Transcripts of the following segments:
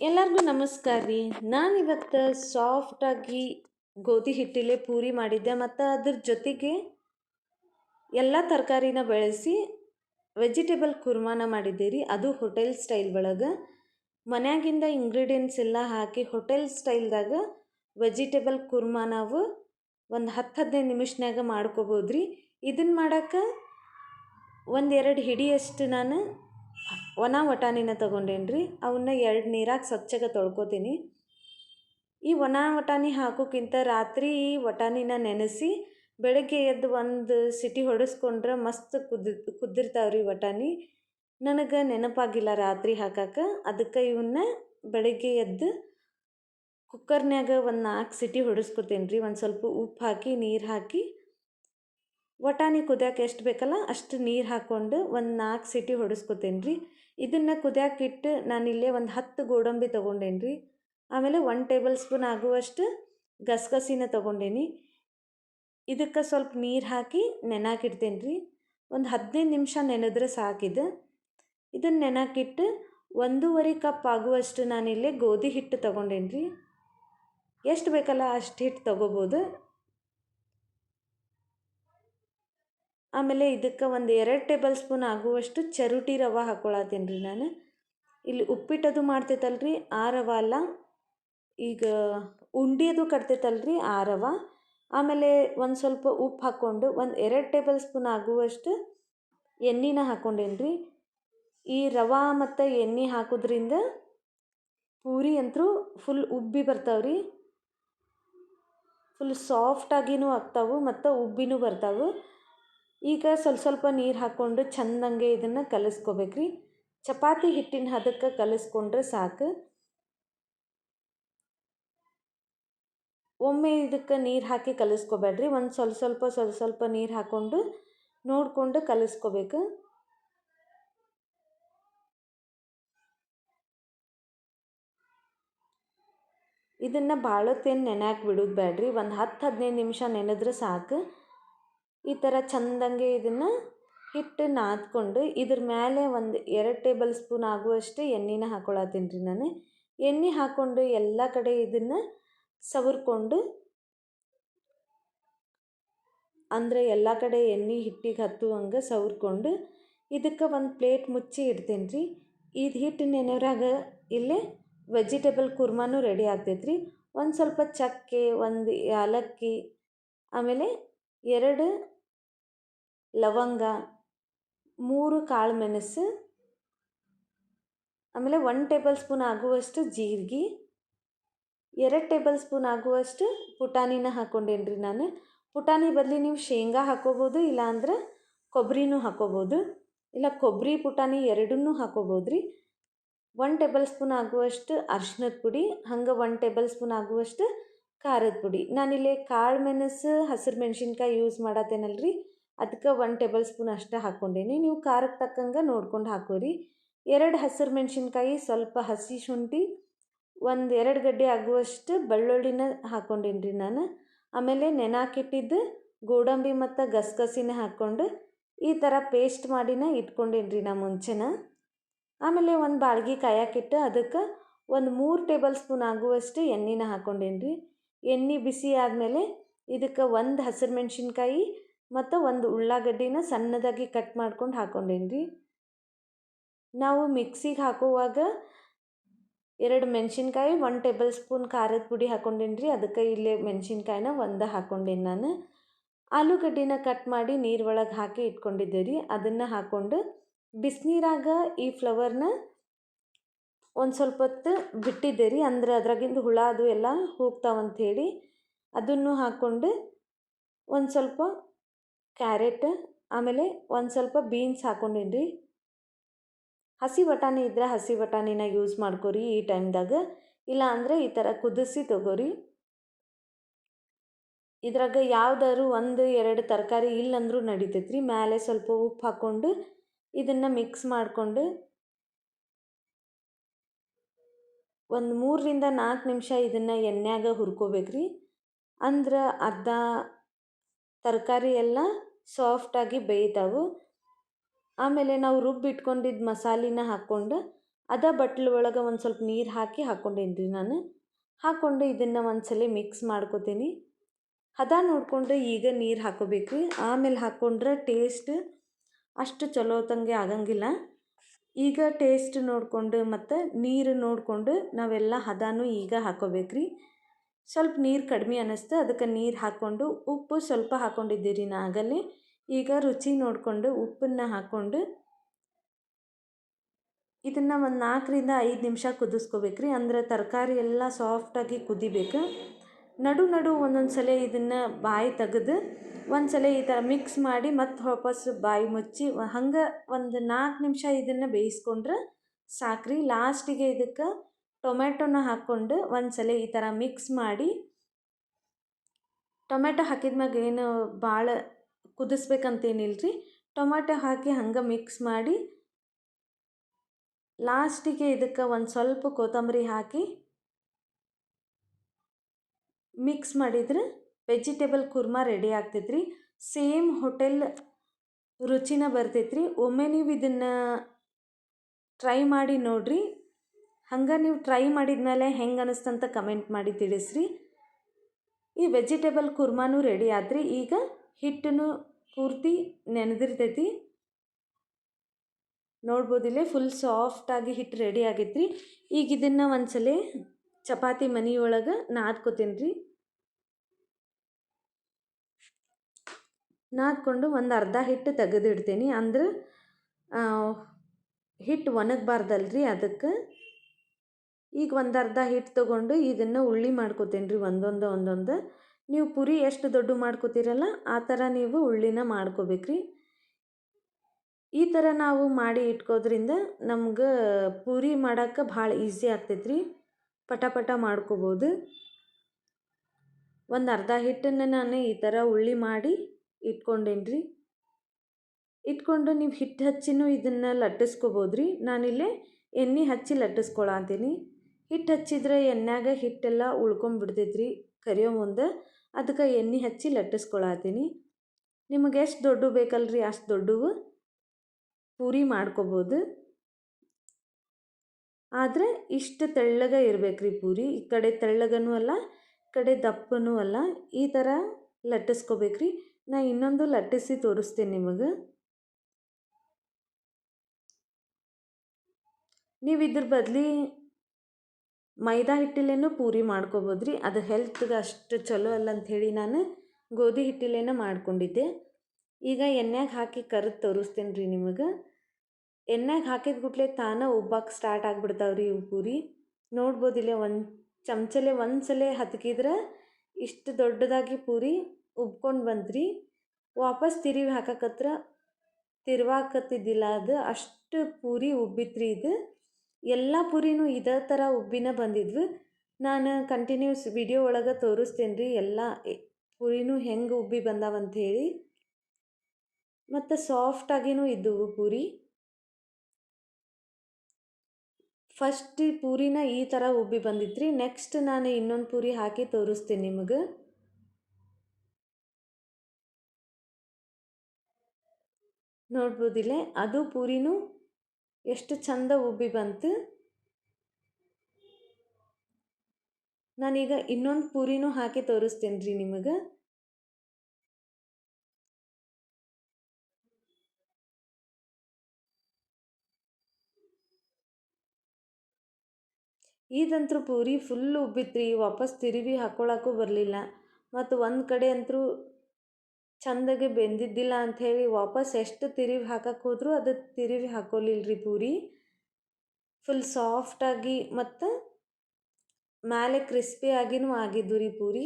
ಎಲ್ಲರಿಗೂ ನಮಸ್ಕಾರ ರೀ. ನಾನಿವತ್ತು ಸಾಫ್ಟಾಗಿ ಗೋಧಿ ಹಿಟ್ಟಿಲೆ ಪೂರಿ ಮಾಡಿದ್ದೆ ಮತ್ತು ಅದ್ರ ಜೊತೆಗೆ ಎಲ್ಲ ತರಕಾರಿನ ಬೆಳೆಸಿ ವೆಜಿಟೇಬಲ್ ಕುರ್ಮಾನ ಮಾಡಿದ್ದೆ ರೀ. ಅದು ಹೋಟೆಲ್ ಸ್ಟೈಲ್ ಒಳಗೆ. ಮನ್ಯಾಗಿಂದ ಇಂಗ್ರೀಡಿಯೆಂಟ್ಸ್ ಎಲ್ಲ ಹಾಕಿ ಹೋಟೆಲ್ ಸ್ಟೈಲ್ದಾಗ ವೆಜಿಟೇಬಲ್ ಕುರ್ಮಾ ನಾವು ಒಂದು ಹತ್ತು ಹದಿನೈದು ನಿಮಿಷನಾಗ ಮಾಡ್ಕೋಬೋದು ರೀ ಇದನ್ನು ಮಾಡಕ್ಕೆ ಒಂದೆರಡು ಹಿಡಿಯಷ್ಟು ನಾನು ಒಣ ವಟಾಣಿನ ತೊಗೊಂಡೇನಿ ರೀ ಅವನ್ನ ಎರಡು ನೀರಾಗಿ ಸ್ವಚ್ಛಗೆ ತೊಳ್ಕೊತೀನಿ. ಈ ಒಣ ವಟಾಣಿ ಹಾಕೋಕ್ಕಿಂತ ರಾತ್ರಿ ಈ ವಟಾಣಿನ ನೆನೆಸಿ ಬೆಳಗ್ಗೆ ಎದ್ದು ಒಂದು ಸಿಟಿ ಹೊಡೆಸ್ಕೊಂಡ್ರೆ ಮಸ್ತ್ ಕುದ್ ಕುದ್ದಿರ್ತಾವೆ ರೀ ವಟಾಣಿ. ನನಗೆ ನೆನಪಾಗಿಲ್ಲ ರಾತ್ರಿ ಹಾಕಕ್ಕೆ ಅದಕ್ಕೆ ಇವನ್ನ ಬೆಳಗ್ಗೆ ಎದ್ದು ಕುಕ್ಕರ್ನ್ಯಾಗ ಒಂದು ನಾಲ್ಕು ಸಿಟಿ ಹೊಡೆಸ್ಕೊತೀನಿ ರೀ ಒಂದು ಸ್ವಲ್ಪ ಉಪ್ಪು ಹಾಕಿ, ನೀರು ಹಾಕಿ ವಟಾಣಿ ಕುದಿಯಕ್ಕೆ ಎಷ್ಟು ಬೇಕಲ್ಲ ಅಷ್ಟು ನೀರು ಹಾಕ್ಕೊಂಡು ಒಂದು ನಾಲ್ಕು ಸಿಟಿ ಹೊಡಿಸ್ಕೊತೇನೆ ರೀ ಇದನ್ನು ಇಟ್ಟು ನಾನಿಲ್ಲೇ ಒಂದು ಹತ್ತು ಗೋಡಂಬಿ ತೊಗೊಂಡೇನಿ ರೀ ಆಮೇಲೆ ಒನ್ ಟೇಬಲ್ ಸ್ಪೂನ್ ಆಗುವಷ್ಟು ಗಸಗಸಿನ ತೊಗೊಂಡೇನಿ. ಇದಕ್ಕೆ ಸ್ವಲ್ಪ ನೀರು ಹಾಕಿ ನೆನಾಕಿಡ್ತೇನೆ ರೀ ಒಂದು ಹದಿನೈದು ನಿಮಿಷ ನೆನೆದ್ರೆ ಸಾಕಿದೆ ಇದನ್ನು ನೆನಾಕಿಟ್ಟು ಒಂದೂವರೆ ಕಪ್ ಆಗುವಷ್ಟು ನಾನಿಲ್ಲೇ ಗೋಧಿ ಹಿಟ್ಟು ತೊಗೊಂಡೇನಿ ರೀ ಎಷ್ಟು ಬೇಕಲ್ಲ ಅಷ್ಟು ಹಿಟ್ಟು ತೊಗೋಬೋದು. ಆಮೇಲೆ ಇದಕ್ಕೆ ಒಂದು ಎರಡು ಟೇಬಲ್ ಸ್ಪೂನ್ ಆಗುವಷ್ಟು ಚರುಟಿ ರವೆ ಹಾಕ್ಕೊಳತ್ತೀನಿ ರೀ ನಾನು. ಇಲ್ಲಿ ಉಪ್ಪಿಟ್ಟದು ರೀ ಆ ರವೆ ಅಲ್ಲ, ಈಗ ಉಂಡಿಯದು ರೀ ಆ ರವೆ. ಆಮೇಲೆ ಒಂದು ಸ್ವಲ್ಪ ಉಪ್ಪು ಹಾಕ್ಕೊಂಡು ಒಂದು ಎರಡು ಟೇಬಲ್ ಸ್ಪೂನ್ ಆಗುವಷ್ಟು ಎಣ್ಣೆನ ಹಾಕ್ಕೊಂಡೇನಿ ರೀ. ಈ ರವೆ ಮತ್ತು ಎಣ್ಣೆ ಹಾಕೋದ್ರಿಂದ ಪೂರಿ ಅಂತೂ ಫುಲ್ ಉಬ್ಬಿ ಬರ್ತಾವೆ ರೀ. ಫುಲ್ ಸಾಫ್ಟಾಗಿನೂ ಆಗ್ತಾವೆ ಮತ್ತು ಉಬ್ಬಿನೂ ಬರ್ತಾವೆ. ಈಗ ಸ್ವಲ್ಪ ಸ್ವಲ್ಪ ನೀರು ಹಾಕ್ಕೊಂಡು ಚೆಂದಂಗೆ ಇದನ್ನು ಕಲಿಸ್ಕೋಬೇಕು ರೀ ಚಪಾತಿ ಹಿಟ್ಟಿನ ಹದಕ್ಕೆ ಕಲಿಸ್ಕೊಂಡ್ರೆ ಸಾಕು. ಒಮ್ಮೆ ಇದಕ್ಕೆ ನೀರು ಹಾಕಿ ಕಲಿಸ್ಕೋಬೇಡ್ರಿ. ಒಂದು ಸ್ವಲ್ಪ ಸ್ವಲ್ಪ ಸ್ವಲ್ಪ ಸ್ವಲ್ಪ ನೀರು ಹಾಕ್ಕೊಂಡು ನೋಡಿಕೊಂಡು ಕಲಿಸ್ಕೋಬೇಕು. ಇದನ್ನು ಭಾಳೊತ್ತೇನು ಹಾಕಿ ಬಿಡೋದು ಬೇಡ್ರಿ ಒಂದು ಹತ್ತು ಹದಿನೈದು ನಿಮಿಷ ನೆನೆದ್ರೆ ಸಾಕು. ಈ ಥರ ಚೆಂದಂಗೆ ಇದನ್ನು ಹಿಟ್ಟು ನಾದ್ಕೊಂಡು ಇದ್ರ ಮೇಲೆ ಒಂದು ಎರಡು ಟೇಬಲ್ ಸ್ಪೂನ್ ಆಗುವಷ್ಟು ಎಣ್ಣೆನ ಹಾಕ್ಕೊಳತ್ತೀನಿ ರೀ ನಾನು. ಎಣ್ಣೆ ಹಾಕ್ಕೊಂಡು ಎಲ್ಲ ಕಡೆ ಇದನ್ನು ಸವರ್ಕೊಂಡು ಅಂದರೆ ಎಲ್ಲ ಕಡೆ ಎಣ್ಣೆ ಹಿಟ್ಟಿಗೆ ಹತ್ತುವಂಗೆ ಸವರ್ಕೊಂಡು ಇದಕ್ಕೆ ಒಂದು ಪ್ಲೇಟ್ ಮುಚ್ಚಿ ಇಡ್ತೀನಿ ರೀ. ಇದು ಹಿಟ್ಟು ನೆನೆಯೋರಾಗ ಇಲ್ಲೇ ವೆಜಿಟೇಬಲ್ ಕುರ್ಮಾನೂ ರೆಡಿ ಆಗ್ತೈತೆ ರೀ. ಒಂದು ಸ್ವಲ್ಪ ಚಕ್ಕೆ, ಒಂದು ಏಲಕ್ಕಿ, ಆಮೇಲೆ ಎರಡು ಲವಂಗ, ಮೂರು ಕಾಳು ಮೆಣಸು, ಆಮೇಲೆ ಒನ್ ಟೇಬಲ್ ಸ್ಪೂನ್ ಆಗುವಷ್ಟು ಜೀರಿಗೆ, ಎರಡು ಟೇಬಲ್ ಸ್ಪೂನ್ ಆಗುವಷ್ಟು ಪುಟಾಣಿನ ಹಾಕ್ಕೊಂಡೇನಿ ರೀ ನಾನು. ಪುಟಾಣಿ ಬದಲಿ ನೀವು ಶೇಂಗಾ ಹಾಕ್ಕೋಬೋದು ಇಲ್ಲಾಂದ್ರೆ ಕೊಬ್ಬರಿನೂ ಹಾಕ್ಕೋಬೋದು ಇಲ್ಲ ಕೊಬ್ಬರಿ ಪುಟಾಣಿ ಎರಡನ್ನೂ ಹಾಕ್ಕೋಬೋದು ರೀ ಒನ್ ಟೇಬಲ್ ಸ್ಪೂನ್ ಆಗುವಷ್ಟು ಅರ್ಶಿನದ ಪುಡಿ, ಹಂಗೆ ಒನ್ ಟೇಬಲ್ ಸ್ಪೂನ್ ಆಗುವಷ್ಟು ಖಾರದ ಪುಡಿ. ನಾನಿಲ್ಲಿ ಕಾಳು ಮೆಣಸು, ಹಸಿರು ಮೆಣಸಿನ್ಕಾಯಿ ಯೂಸ್ ಮಾಡತ್ತೇನಲ್ರಿ? ಅದಕ್ಕೆ ಒನ್ ಟೇಬಲ್ ಸ್ಪೂನ್ ಅಷ್ಟೇ ಹಾಕ್ಕೊಂಡೇನಿ. ನೀವು ಖಾರಕ್ಕೆ ತಕ್ಕಂಗೆ ನೋಡ್ಕೊಂಡು ಹಾಕೋರಿ. ಎರಡು ಹಸಿರು ಮೆಣಸಿನ್ಕಾಯಿ, ಸ್ವಲ್ಪ ಹಸಿ ಶುಂಠಿ, ಒಂದು ಎರಡು ಗಡ್ಡೆ ಆಗುವಷ್ಟು ಬೆಳ್ಳುಳ್ಳಿನ ಹಾಕ್ಕೊಂಡೇನಿ ನಾನು. ಆಮೇಲೆ ನೆನಾಕಿಟ್ಟಿದ್ದು ಗೋಡಂಬಿ ಮತ್ತು ಗಸಗಸಿನ ಹಾಕ್ಕೊಂಡು ಈ ಥರ ಪೇಸ್ಟ್ ಮಾಡಿನ ಇಟ್ಕೊಂಡೇನಿ ರೀ ನಾ ಮುಂಚೆನ. ಆಮೇಲೆ ಒಂದು ಬಾಳ್ಗೆ ಕಾಯಕ್ಕಿಟ್ಟು ಅದಕ್ಕೆ ಒಂದು ಮೂರು ಟೇಬಲ್ ಸ್ಪೂನ್ ಆಗುವಷ್ಟು ಎಣ್ಣೆನ ಹಾಕ್ಕೊಂಡೇನಿ ರೀ ಎಣ್ಣೆ ಬಿಸಿ ಆದಮೇಲೆ ಇದಕ್ಕೆ ಒಂದು ಹಸಿರು ಮೆಣಸಿನ್ಕಾಯಿ ಮತ್ತು ಒಂದು ಉಳ್ಳಾಗಡ್ಡಿನ ಸಣ್ಣದಾಗಿ ಕಟ್ ಮಾಡ್ಕೊಂಡು ಹಾಕ್ಕೊಂಡೇನಿ ನಾವು ಮಿಕ್ಸಿಗೆ ಹಾಕುವಾಗ ಎರಡು ಮೆಣಸಿನ್ಕಾಯಿ ಒನ್ ಟೇಬಲ್ ಸ್ಪೂನ್ ಖಾರದ ಪುಡಿ ಹಾಕ್ಕೊಂಡೇನಿ ಅದಕ್ಕೆ ಇಲ್ಲೇ ಮೆಣಸಿನ್ಕಾಯಿನ ಒಂದು ಹಾಕ್ಕೊಂಡೇನಿ ನಾನು. ಆಲೂಗಡ್ಡಿನ ಕಟ್ ಮಾಡಿ ನೀರು ಒಳಗೆ ಹಾಕಿ ಇಟ್ಕೊಂಡಿದ್ದೆ ರೀ. ಅದನ್ನು ಹಾಕ್ಕೊಂಡು ಬಿಸಿನೀರಾಗ ಈ ಫ್ಲವರ್ನ ಒಂದು ಸ್ವಲ್ಪ ಹೊತ್ತು ಬಿಟ್ಟಿದ್ದೆ ರೀ, ಅಂದ್ರೆ ಅದ್ರಾಗಿಂದ ಹುಳ ಅದು ಎಲ್ಲ ಹೋಗ್ತಾವಂಥೇಳಿ ಅದನ್ನು ಹಾಕ್ಕೊಂಡು ಒಂದು ಸ್ವಲ್ಪ ಕ್ಯಾರೆಟ್, ಆಮೇಲೆ ಒಂದು ಸ್ವಲ್ಪ ಬೀನ್ಸ್ ಹಾಕ್ಕೊಂಡೇನಿ ರೀ. ಹಸಿ ಬಟಾಣಿ ಇದ್ದರೆ ಹಸಿ ಬಟಾಣಿನ ಯೂಸ್ ಮಾಡ್ಕೊರಿ ಈ ಟೈಮ್ದಾಗ, ಇಲ್ಲ ಅಂದರೆ ಈ ಥರ ಕುದಿಸಿ ತಗೋರಿ. ಇದ್ರಾಗ ಯಾವ್ದಾದ್ರು ಒಂದು ಎರಡು ತರಕಾರಿ ಇಲ್ಲಂದ್ರೂ ನಡಿತೈತೆ ರೀ ಮೇಲೆ ಸ್ವಲ್ಪ ಉಪ್ಪು ಹಾಕ್ಕೊಂಡು ಇದನ್ನು ಮಿಕ್ಸ್ ಮಾಡಿಕೊಂಡು ಒಂದು ಮೂರರಿಂದ ನಾಲ್ಕು ನಿಮಿಷ ಇದನ್ನು ಎಣ್ಣೆಯಾಗ ಹುರ್ಕೋಬೇಕು ರೀ ಅಂದ್ರೆ ಅರ್ಧ ತರಕಾರಿ ಎಲ್ಲ ಸಾಫ್ಟಾಗಿ ಬೇಯ್ತಾವು. ಆಮೇಲೆ ನಾವು ರುಬ್ಬಿಟ್ಕೊಂಡಿದ್ದ ಮಸಾಲಿನ ಹಾಕ್ಕೊಂಡು ಅದ ಬಟ್ಲು ಒಳಗೆ ಒಂದು ಸ್ವಲ್ಪ ನೀರು ಹಾಕಿ ಹಾಕ್ಕೊಂಡೇನಿ ನಾನು. ಹಾಕ್ಕೊಂಡು ಇದನ್ನು ಒಂದು ಸಲ ಮಿಕ್ಸ್ ಮಾಡ್ಕೋತೀನಿ. ಹದ ನೋಡಿಕೊಂಡು ಈಗ ನೀರು ಹಾಕೋಬೇಕು ಆಮೇಲೆ ಹಾಕ್ಕೊಂಡ್ರೆ ಟೇಸ್ಟ್ ಅಷ್ಟು ಚಲೋತ್ತಂಗೆ ಆಗಂಗಿಲ್ಲ. ಈಗ ಟೇಸ್ಟ್ ನೋಡಿಕೊಂಡು ಮತ್ತು ನೀರು ನೋಡಿಕೊಂಡು ನಾವೆಲ್ಲ ಹದನೂ ಈಗ ಹಾಕ್ಕೋಬೇಕು ರೀ ಸ್ವಲ್ಪ ನೀರು ಕಡಿಮೆ ಅನ್ನಿಸ್ತು ಅದಕ್ಕೆ ನೀರು ಹಾಕ್ಕೊಂಡು ಉಪ್ಪು ಸ್ವಲ್ಪ ಹಾಕ್ಕೊಂಡಿದ್ದೀರಿ ನಾ ಆಗಲೇ. ಈಗ ರುಚಿ ನೋಡಿಕೊಂಡು ಉಪ್ಪನ್ನು ಹಾಕ್ಕೊಂಡು ಇದನ್ನು ಒಂದು ನಾಲ್ಕರಿಂದ ಐದು ನಿಮಿಷ ಕುದಿಸ್ಕೋಬೇಕು ರೀ ಅಂದ್ರೆ ತರಕಾರಿ ಎಲ್ಲ ಸಾಫ್ಟಾಗಿ ಕುದಿಬೇಕು. ನಡು ನಡು ಒಂದೊಂದು ಸಲ ಇದನ್ನು ಬಾಯಿ ತೆಗೆದು ಒಂದು ಸಲ ಈ ಥರ ಮಿಕ್ಸ್ ಮಾಡಿ ಮತ್ತೆ ವಾಪಸ್ಸು ಬಾಯಿ ಮುಚ್ಚಿ ಹಂಗೆ ಒಂದು ನಾಲ್ಕು ನಿಮಿಷ ಇದನ್ನು ಬೇಯಿಸ್ಕೊಂಡ್ರೆ ಸಾಕ್ರಿ. ಲಾಸ್ಟಿಗೆ ಇದಕ್ಕೆ ಟೊಮೆಟೊನ ಹಾಕ್ಕೊಂಡು ಒಂದು ಸಲ ಈ ಥರ ಮಿಕ್ಸ್ ಮಾಡಿ ಟೊಮೆಟೊ ಹಾಕಿದ್ಮ್ಯಾಗ ಏನು ಭಾಳ ಕುದಿಸ್ಬೇಕಂತೇನಿಲ್ಲ ರೀ ಟೊಮೆಟೊ ಹಾಕಿ ಹಂಗೆ ಮಿಕ್ಸ್ ಮಾಡಿ ಲಾಸ್ಟಿಗೆ ಇದಕ್ಕೆ ಒಂದು ಸ್ವಲ್ಪ ಕೊತ್ತಂಬರಿ ಹಾಕಿ ಮಿಕ್ಸ್ ಮಾಡಿದ್ರೆ ವೆಜಿಟೇಬಲ್ ಕುರ್ಮಾ ರೆಡಿ ಆಗ್ತೈತೆ ರೀ ಸೇಮ್ ಹೋಟೆಲ್ ರುಚಿನ ಬರ್ತೈತೆ ರೀ ಒಮ್ಮೆ ನೀವು ಇದನ್ನು ಟ್ರೈ ಮಾಡಿ ನೋಡಿರಿ. ಹಂಗೆ ನೀವು ಟ್ರೈ ಮಾಡಿದ್ಮೇಲೆ ಹೆಂಗೆ ಅನಿಸ್ತಂತ ಕಮೆಂಟ್ ಮಾಡಿ ತಿಳಿಸ್ರಿ. ಈ ವೆಜಿಟೇಬಲ್ ಕುರ್ಮಾನು ರೆಡಿ ಆದ್ರಿ ಈಗ ಹಿಟ್ಟನ್ನು ಪೂರ್ತಿ ನೆನೆದಿರ್ತೈತಿ. ನೋಡ್ಬೋದಿಲ್ಲೇ ಫುಲ್ ಸಾಫ್ಟಾಗಿ ಹಿಟ್ಟು ರೆಡಿ ಆಗೈತ್ರಿ. ಈಗ ಇದನ್ನು ಒಂದ್ಸಲ ಚಪಾತಿ ಮನೆಯೊಳಗೆ ನಾದ್ಕೋತೀನಿ ರೀ ನಾದ್ಕೊಂಡು ಒಂದು ಅರ್ಧ ಹಿಟ್ಟು ತೆಗೆದಿಡ್ತೀನಿ. ಅಂದ್ರೆ ಹಿಟ್ಟು ಒಣಗಬಾರ್ದಲ್ರಿ ಅದಕ್ಕೆ. ಈಗ ಒಂದು ಅರ್ಧ ಹಿಟ್ಟು ತೊಗೊಂಡು ಇದನ್ನು ಉಳ್ಳಿ ಮಾಡ್ಕೋತೀನಿ ರೀ ಒಂದೊಂದು ಒಂದೊಂದು. ನೀವು ಪುರಿ ಎಷ್ಟು ದೊಡ್ಡ ಮಾಡ್ಕೋತೀರಲ್ಲ, ಆ ಥರ ನೀವು ಉಳ್ಳಿನ ಮಾಡ್ಕೋಬೇಕ್ರಿ. ಈ ಥರ ನಾವು ಮಾಡಿ ಇಟ್ಕೋದ್ರಿಂದ ನಮ್ಗೆ ಪೂರಿ ಮಾಡೋಕ್ಕೆ ಭಾಳ ಈಸಿ ಆಗ್ತೈತ್ರಿ. ಪಟ ಪಟ ಮಾಡ್ಕೋಬೋದು. ಒಂದು ಅರ್ಧ ಹಿಟ್ಟನ್ನು ನಾನು ಈ ಥರ ಉಳ್ಳಿ ಮಾಡಿ ಇಟ್ಕೊಂಡೇನ್ರಿ? ಇಟ್ಕೊಂಡು ನೀವು ಹಿಟ್ಟು ಹಚ್ಚಿನೂ ಇದನ್ನು ಲಟ್ಟಿಸ್ಕೋಬೋದು ರೀ ನಾನಿಲ್ಲೇ ಎಣ್ಣೆ ಹಚ್ಚಿ ಲಟ್ಟಿಸ್ಕೊಳತ್ತೀನಿ ಹಿಟ್ಟು ಹಚ್ಚಿದ್ರೆ ಎಣ್ಣೆಗ ಹಿಟ್ಟೆಲ್ಲ ಉಳ್ಕೊಂಬಿಡ್ತೈತ್ರಿ ಕರಿಯೋ ಮುಂದೆ. ಅದಕ್ಕೆ ಎಣ್ಣೆ ಹಚ್ಚಿ ಲಟ್ಟಿಸ್ಕೊಳತ್ತೀನಿ ನಿಮಗೆ ಎಷ್ಟು ದೊಡ್ಡ ಬೇಕಲ್ರಿ ಅಷ್ಟು ದೊಡ್ಡವು? ಪೂರಿ ಮಾಡ್ಕೋಬೋದು. ಆದರೆ ಇಷ್ಟು ತೆಳ್ಳಗೆ ಇರ್ಬೇಕು ರೀ ಪೂರಿ. ಈ ಕಡೆ ತೆಳ್ಳಗನೂ ಅಲ್ಲ, ಈ ಕಡೆ ದಪ್ಪನೂ ಅಲ್ಲ. ಈ ಥರ ಲಟ್ಟಿಸ್ಕೋಬೇಕು ರೀ ನಾ ಇನ್ನೊಂದು ಲಟ್ಟಿಸಿ ತೋರಿಸ್ತೀನಿ ನಿಮಗೆ. ನೀವು ಇದ್ರ ಬದಲಿ ಮೈದಾ ಹಿಟ್ಟಿಲೇನು ಪೂರಿ ಮಾಡ್ಕೋಬೋದು ರೀ ಅದು ಹೆಲ್ತ್ಗೆ ಅಷ್ಟು ಚಲೋ ಅಲ್ಲ ಅಂಥೇಳಿ ನಾನು ಗೋಧಿ ಹಿಟ್ಟಿಲೇನ ಮಾಡ್ಕೊಂಡಿದ್ದೆ. ಈಗ ಎಣ್ಣೆಗೆ ಹಾಕಿ ಕರೆದು ತೋರಿಸ್ತೀನಿ ರೀ ನಿಮಗೆ. ಎಣ್ಣೆಗೆ ಹಾಕಿದ ಗುಟ್ಲೆ ತಾನೇ ಉಬ್ಬಕ್ಕೆ ಸ್ಟಾರ್ಟ್ ಆಗಿಬಿಡ್ತಾವೆ ರೀ ಇವು ಪೂರಿ. ನೋಡ್ಬೋದಿಲ್ಲ ಒಂದು ಚಮಚಲೆ ಒಂದು ಸಲ ಹತ್ಕಿದ್ರೆ ಇಷ್ಟು ದೊಡ್ಡದಾಗಿ ಪೂರಿ ಉಬ್ಕೊಂಡು ಬಂದ್ರಿ. ವಾಪಸ್ ತಿರುವಿ ಹಾಕಕತ್ರ ತಿರ್ವಾಕತ್ತಿದ್ದಿಲ್ಲ ಅದು, ಅಷ್ಟು ಪೂರಿ ಉಬ್ಬಿತ್ರಿ ಇದು. ಎಲ್ಲ ಪೂರಿನೂ ಇದೇ ಥರ ಉಬ್ಬಿನ ಬಂದಿದ್ವು. ನಾನು ಕಂಟಿನ್ಯೂಸ್ ವಿಡಿಯೋ ಒಳಗೆ ತೋರಿಸ್ತೇನೆ ರೀ ಎಲ್ಲ ಪೂರಿನೂ ಹೆಂಗೆ ಉಬ್ಬಿ ಬಂದಾವಂಥೇಳಿ ಮತ್ತು ಸಾಫ್ಟಾಗಿನೂ ಇದ್ದವು ಪೂರಿ. ಫಸ್ಟ್ ಪೂರಿನ ಈ ಥರ ಉಬ್ಬಿ ಬಂದಿತ್ತು ರೀ ನೆಕ್ಸ್ಟ್ ನಾನು ಇನ್ನೊಂದು ಪೂರಿ ಹಾಕಿ ತೋರಿಸ್ತೀನಿ ನಿಮಗೆ. ನೋಡ್ಬೋದಿಲ್ಲ, ಅದು ಪೂರಿನೂ ಎಷ್ಟು ಚಂದ ಉಬ್ಬಿ ಬಂತು. ನಾನೀಗ ಇನ್ನೊಂದು ಪೂರಿನೂ ಹಾಕಿ ತೋರಿಸ್ತೀನಿ ರೀ ನಿಮಗೆ. ಇದಂತೂ ಪೂರಿ ಫುಲ್ ಉಬ್ಬಿತ್ತು ರೀ ವಾಪಸ್ ತಿರುವಿ ಹಾಕ್ಕೊಳಕ್ಕೂ ಬರಲಿಲ್ಲ. ಮತ್ತು ಒಂದು ಕಡೆ ಅಂತೂ ಚಂದಾಗೆ ಬೆಂದಿದ್ದಿಲ್ಲ ಅಂಥೇಳಿ ವಾಪಸ್ ಎಷ್ಟು ತಿರುವಿ ಹಾಕಕ್ಕೆ ಹೋದರೂ ಅದು ತಿರುವಿ ಹಾಕೋಲಿಲ್ಲ ರೀ ಪೂರಿ ಫುಲ್ ಸಾಫ್ಟಾಗಿ ಮತ್ತು ಮೇಲೆ ಕ್ರಿಸ್ಪಿಯಾಗಿನೂ ಆಗಿದ್ದು ರೀ ಪೂರಿ.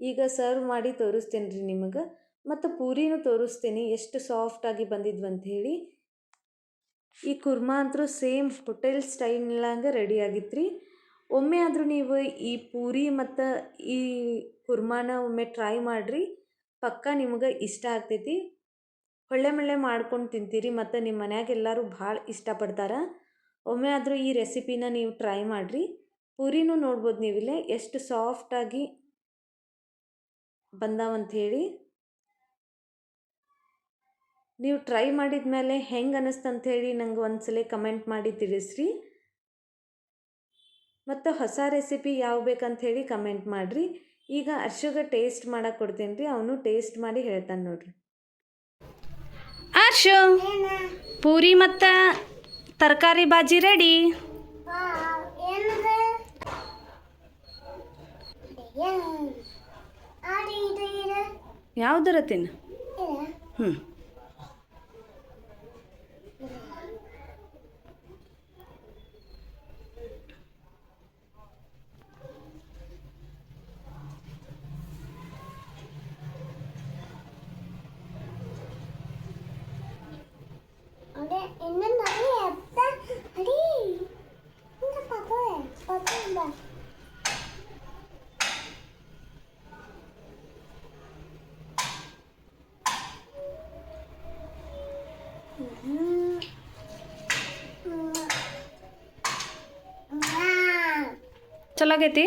ಈಗ ಸರ್ವ್ ಮಾಡಿ ತೋರಿಸ್ತೇನೆ ರೀ ನಿಮಗೆ. ಮತ್ತು ಪೂರಿನೂ ತೋರಿಸ್ತೀನಿ, ಎಷ್ಟು ಸಾಫ್ಟಾಗಿ ಬಂದಿದ್ವು ಅಂಥೇಳಿ ಈ ಕುರ್ಮಾ ಅಂತೂ ಸೇಮ್ ಹೋಟೆಲ್ ಸ್ಟೈಲ್ನಂಗೆ ರೆಡಿ ಆಗಿತ್ತು ರೀ ಒಮ್ಮೆ ಆದರೂ ನೀವು ಈ ಪೂರಿ ಮತ್ತು ಈ ಕುರ್ಮಾನ ಒಮ್ಮೆ ಟ್ರೈ ಮಾಡಿರಿ, ಪಕ್ಕ ನಿಮ್ಗೆ ಇಷ್ಟ ಆಗ್ತೈತಿ. ಹೊಳ್ಳೆ ಮಳ್ಳೆ ಮಾಡ್ಕೊಂಡು ತಿಂತೀರಿ ಮತ್ತು ನಿಮ್ಮ ಮನ್ಯಾಗ ಎಲ್ಲರೂ ಭಾಳ ಇಷ್ಟಪಡ್ತಾರೆ. ಒಮ್ಮೆ ಆದರೂ ಈ ರೆಸಿಪಿನ ನೀವು ಟ್ರೈ ಮಾಡಿರಿ. ಪೂರಿನೂ ನೋಡ್ಬೋದು ನೀವಿಲ್ಲೇ, ಎಷ್ಟು ಸಾಫ್ಟಾಗಿ ಬಂದಾವಂತ ಹೇಳಿ ನೀವು ಟ್ರೈ ಮಾಡಿದ ಮೇಲೆ ಹೆಂಗೆ ಅನ್ನಿಸ್ತು ಅಂಥೇಳಿ ನಂಗೆ ಒಂದ್ಸಲ ಕಮೆಂಟ್ ಮಾಡಿ ತಿಳಿಸ್ರಿ. ಮತ್ತು ಹೊಸ ರೆಸಿಪಿ ಯಾವ ಬೇಕಂಥೇಳಿ ಕಮೆಂಟ್ ಮಾಡಿರಿ. ಈಗ ಅರ್ಷಗ ಟೇಸ್ಟ್ ಮಾಡಕ್ಕೆ ಕೊಡ್ತೀನಿ ರೀ ಅವನು ಟೇಸ್ಟ್ ಮಾಡಿ ಹೇಳ್ತಾನೆ ನೋಡ್ರಿ. ಅರ್ಶು ಪೂರಿ ಮತ್ತು ತರಕಾರಿ ಬಾಜಿ ರೆಡಿ ಯಾವ್ದರ ತಿನ್ನು ಹ್ಞೂ ಚಲೋ ಆಗೈತಿ